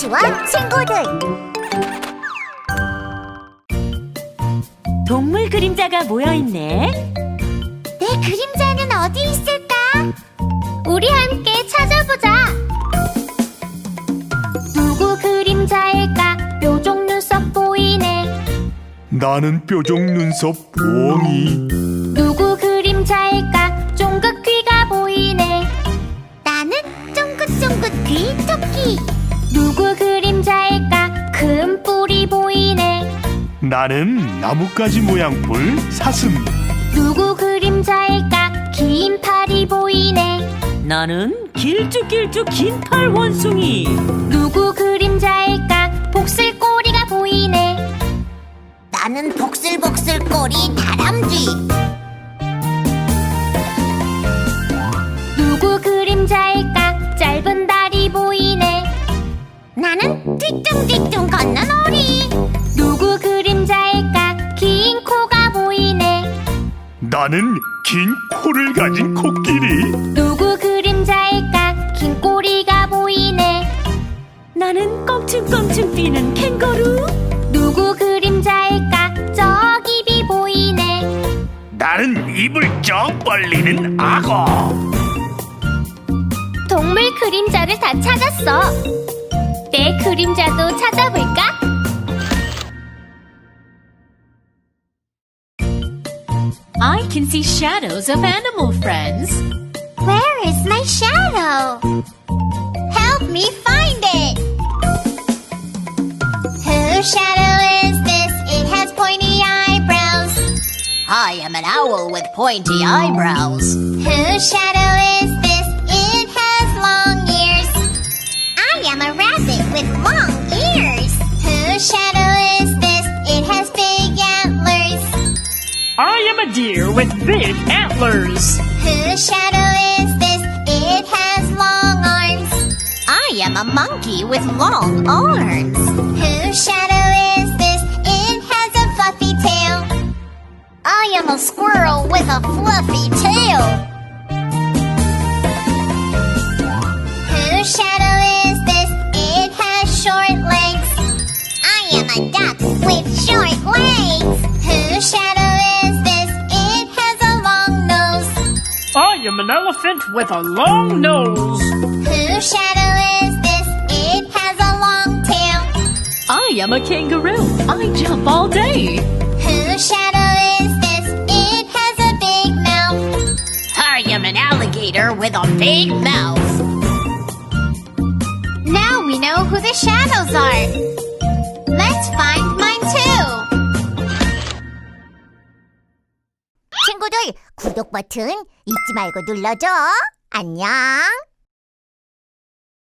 뭉치와 친구들 동물 그림자가 모여 있네. 내 그림자는 어디 있을까? 우리 함께 찾아보자 누구 그림자일까? 뾰족 눈썹 보이네 나는 뾰족 눈썹 부엉이 누구 그림자일까? 쫑긋 귀가 보이네 나는 쫑긋쫑긋 귀 토끼 누구 그림자일까? 큰 뿔이 보이네 나는 나뭇가지 모양 뿔 사슴 누구 그림자일까? 긴 팔이 보이네. 나는 길쭉길쭉 긴 팔 원숭이. 누구 그림자일까? 복슬 뒤뚱뒤뚱 걷는 오리. 누구 그림자일까? 긴 코가 보이네. 나는 긴 코를 가진 코끼리 누구 그림자일까? 긴 꼬리가 보이네. 나는 껑충껑충 뛰는 캥거루. 누구 그림자일까? 저기비 보이네. 나는 입을 쩍 벌리는 악어 동물 그림자를 다 찾았어. 내 그림자도 찾아볼까? I can see shadows of animal friends. Where is my shadow? Help me find it. Whose shadow is this? It has pointy eyebrows. I am an owl with pointy eyebrows. Whose shadow With long ears. Whose shadow is this? It has big antlers. I am a deer with big antlers. Whose shadow is this? It has long arms. I am a monkey with long arms. Whose shadow is this? It has a fluffy tail. I am a squirrel with a fluffy tail. A duck with short legs. Whose shadow is this? It has a long nose. I am an elephant with a long nose. Whose shadow is this? It has a long tail. I am a kangaroo. I jump all day. Whose shadow is this? It has a big mouth. I am an alligator with a big mouth. Now we know who the shadows are. 친구들, 구독 버튼 잊지 말고 눌러줘. 안녕.